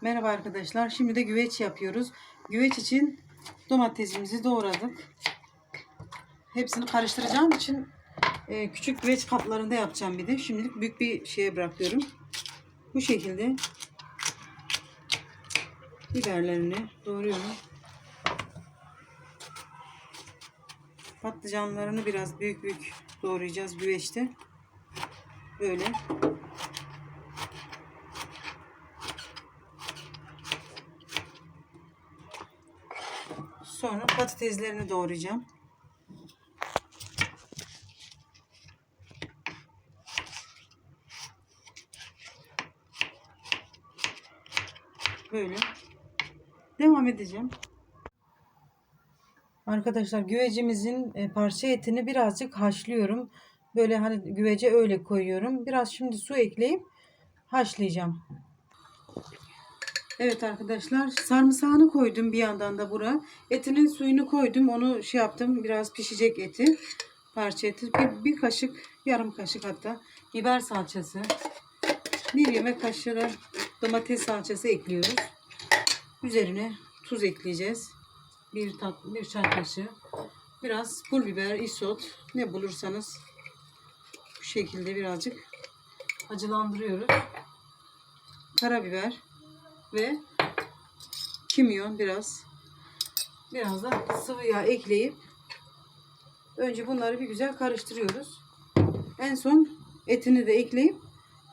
Merhaba arkadaşlar. Şimdi de güveç yapıyoruz. Güveç için domatesimizi doğradık. Hepsini karıştıracağım için e, küçük güveç kaplarında yapacağım bir de. Şimdilik büyük bir şeye bırakıyorum. Bu şekilde biberlerini doğruyorum. Patlıcanlarını biraz büyük büyük doğrayacağız güveçte. Böyle. Sonra patateslerini doğrayacağım. Böyle. Devam edeceğim. Arkadaşlar güvecimizin e, parça etini birazcık haşlıyorum. Böyle hani güvece öyle koyuyorum. Biraz şimdi su ekleyip haşlayacağım. Evet arkadaşlar sarımsağını koydum bir yandan da bura. Etinin suyunu koydum. Onu şey yaptım. Biraz pişecek eti. Parça eti. Bir, bir kaşık yarım kaşık hatta biber salçası. Bir yemek kaşığı domates salçası ekliyoruz. Üzerine tuz ekleyeceğiz. Bir tatlı bir çay kaşığı. Biraz pul biber, isot ne bulursanız bu şekilde birazcık acılandırıyoruz. Karabiber ve kimyon biraz biraz da sıvı yağ ekleyip önce bunları bir güzel karıştırıyoruz. En son etini de ekleyip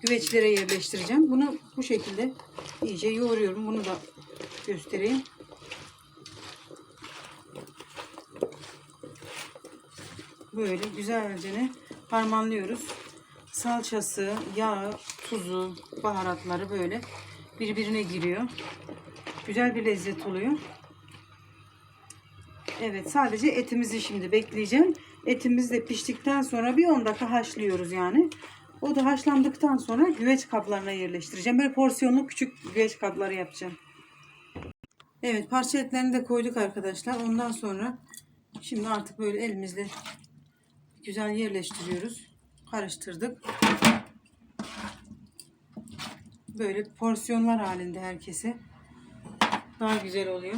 güveçlere yerleştireceğim. Bunu bu şekilde iyice yoğuruyorum. Bunu da göstereyim. Böyle güzelce harmanlıyoruz. Salçası, yağı, tuzu, baharatları böyle birbirine giriyor. Güzel bir lezzet oluyor. Evet sadece etimizi şimdi bekleyeceğim. Etimiz de piştikten sonra bir 10 dakika haşlıyoruz yani. O da haşlandıktan sonra güveç kaplarına yerleştireceğim. Böyle porsiyonlu küçük güveç kapları yapacağım. Evet parça etlerini de koyduk arkadaşlar. Ondan sonra şimdi artık böyle elimizle güzel yerleştiriyoruz. Karıştırdık. Böyle porsiyonlar halinde herkese daha güzel oluyor.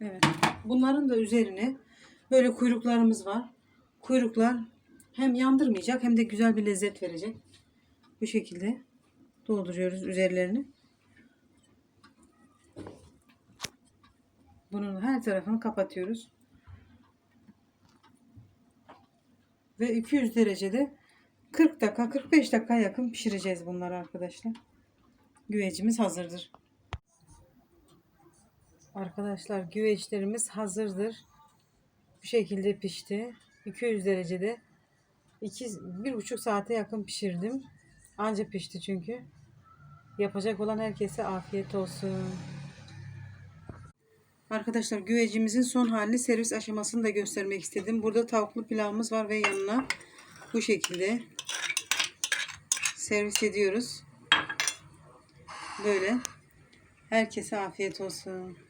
Evet. Bunların da üzerine böyle kuyruklarımız var. Kuyruklar hem yandırmayacak hem de güzel bir lezzet verecek. Bu şekilde dolduruyoruz üzerlerini. Bunun her tarafını kapatıyoruz. Ve 200 derecede 40 dakika 45 dakika yakın pişireceğiz bunları arkadaşlar. Güvecimiz hazırdır. Arkadaşlar güveçlerimiz hazırdır. Bu şekilde pişti. 200 derecede 2 1,5 saate yakın pişirdim. Anca pişti çünkü. Yapacak olan herkese afiyet olsun. Arkadaşlar güvecimizin son halini servis aşamasını da göstermek istedim. Burada tavuklu pilavımız var ve yanına bu şekilde servis ediyoruz. Böyle. Herkese afiyet olsun.